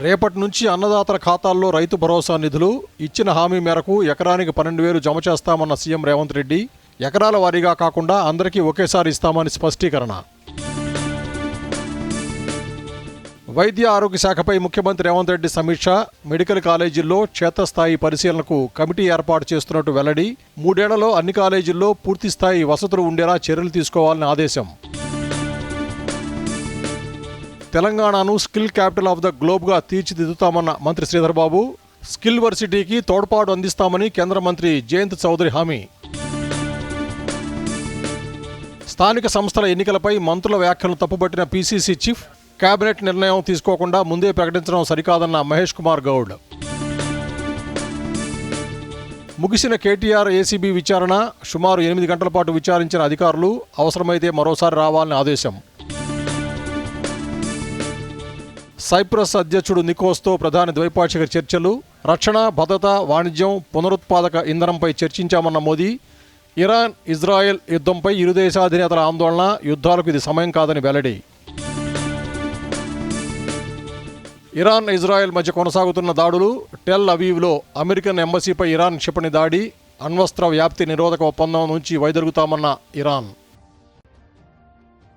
రేపటి నుంచి అన్నదాతల ఖాతాల్లో రైతు భరోసా నిధులు ఇచ్చిన హామీ మేరకు ఎకరానికి పన్నెండు వేలు జమ చేస్తామన్న సీఎం రేవంత్ రెడ్డి ఎకరాల వారీగా కాకుండా అందరికీ ఒకేసారి ఇస్తామని స్పష్టీకరణ. వైద్య ఆరోగ్య శాఖపై ముఖ్యమంత్రి రేవంత్ రెడ్డి సమీక్ష మెడికల్ కాలేజీల్లో క్షేత్రస్థాయి పరిశీలనకు కమిటీ ఏర్పాటు చేస్తున్నట్టు వెల్లడి మూడేళ్ళలో అన్ని కాలేజీల్లో పూర్తిస్థాయి వసతులు ఉండేలా చర్యలు తీసుకోవాలని ఆదేశం. తెలంగాణను స్కిల్ క్యాపిటల్ ఆఫ్ ద గ్లోబ్గా తీర్చిదిద్దుతామన్న మంత్రి శ్రీధర్ బాబు స్కిల్ వర్సిటీకి తోడ్పాటు అందిస్తామని కేంద్ర మంత్రి జయంత్ చౌదరి హామీ. స్థానిక సంస్థల ఎన్నికలపై మంత్రుల వ్యాఖ్యలను తప్పుపట్టిన పీసీసీ చీఫ్. కేబినెట్ నిర్ణయం తీసుకోకుండా ముందే ప్రకటించడం సరికాదన్న మహేష్ కుమార్ గౌడ్. ముగిసిన కేటీఆర్ ఏసీబీ విచారణ సుమారు ఎనిమిది గంటల పాటు విచారించిన అధికారులు అవసరమైతే మరోసారి రావాలని ఆదేశం. సైప్రస్ అధ్యక్షుడు నికోస్తో ప్రధాని ద్వైపాక్షిక చర్చలు రక్షణ భద్రత వాణిజ్యం పునరుత్పాదక ఇంధనంపై చర్చించామన్న మోదీ. ఇరాన్ ఇజ్రాయెల్ యుద్ధంపై ఇరు దేశాధినేతల ఆందోళన యుద్ధాలకు ఇది సమయం కాదని వెల్లడి. ఇరాన్ ఇజ్రాయెల్ మధ్య కొనసాగుతున్న దాడులు టెల్ అవీవ్లో అమెరికన్ ఎంబసీపై ఇరాన్ క్షిపణి దాడి అణ్వస్త్ర వ్యాప్తి నిరోధక ఒప్పందం నుంచి వైదొలుగుతామన్న ఇరాన్.